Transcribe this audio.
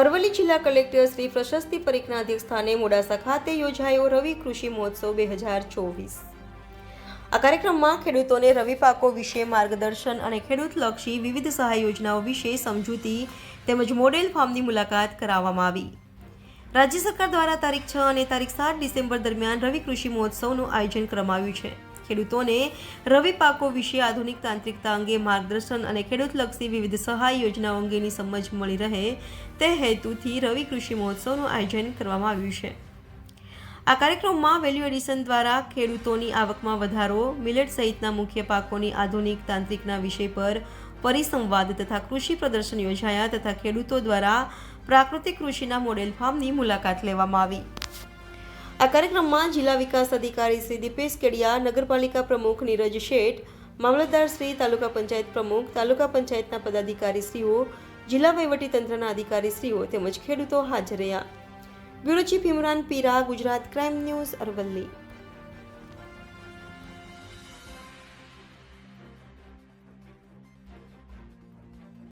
અરવલ્લી જિલ્લા કલેક્ટર શ્રી પ્રશસ્તિ પરીખના અધ્યક્ષસ્થાને મોડાસા ખાતે યોજાયો રવિ કૃષિ મહોત્સવ બે હજાર ચોવીસ. આ કાર્યક્રમમાં ખેડૂતોને રવિ પાકો વિશે માર્ગદર્શન અને ખેડૂતલક્ષી વિવિધ સહાય યોજનાઓ વિશે સમજૂતી તેમજ મોડેલ ફાર્મની મુલાકાત કરાવવામાં આવી. રાજ્ય સરકાર દ્વારા તારીખ છ અને તારીખ સાત ડિસેમ્બર દરમિયાન રવિ કૃષિ મહોત્સવનું આયોજન કરવામાં છે. ખેડૂતોને રવિ પાકો વિશે આધુનિક તાંત્રિકતા અંગે માર્ગદર્શન અને ખેડૂતલક્ષી વિવિધ સહાય યોજનાઓ અંગેની સમજ મળી રહે તે હેતુથી રવિ કૃષિ મહોત્સવનું આયોજન કરવામાં આવ્યું છે. આ કાર્યક્રમમાં વેલ્યુ એડિશન દ્વારા ખેડૂતોની આવકમાં વધારો, મિલેટ સહિતના મુખ્ય પાકોની આધુનિક તાંત્રિકના વિષય પર પરિસંવાદ તથા કૃષિ પ્રદર્શન યોજાયા તથા ખેડૂતો દ્વારા પ્રાકૃતિક કૃષિના મોડેલ ફાર્મની મુલાકાત લેવામાં આવી. આ કાર્યક્રમમાં જિલ્લા વિકાસ અધિકારી શ્રી દીપેશ કેડિયા, નગરપાલિકા પ્રમુખ નીરજ શેઠ, મામલતદાર શ્રી તાલુકા પંચાયત પ્રમુખ, તાલુકા પંચાયતના પદાધિકારીશ્રીઓ, જિલ્લા વહીવટીતંત્રના અધિકારીશ્રીઓ તેમજ ખેડૂતો હાજર રહ્યા. Bureau chief Imran Pira, Gujarat crime news Aravalli.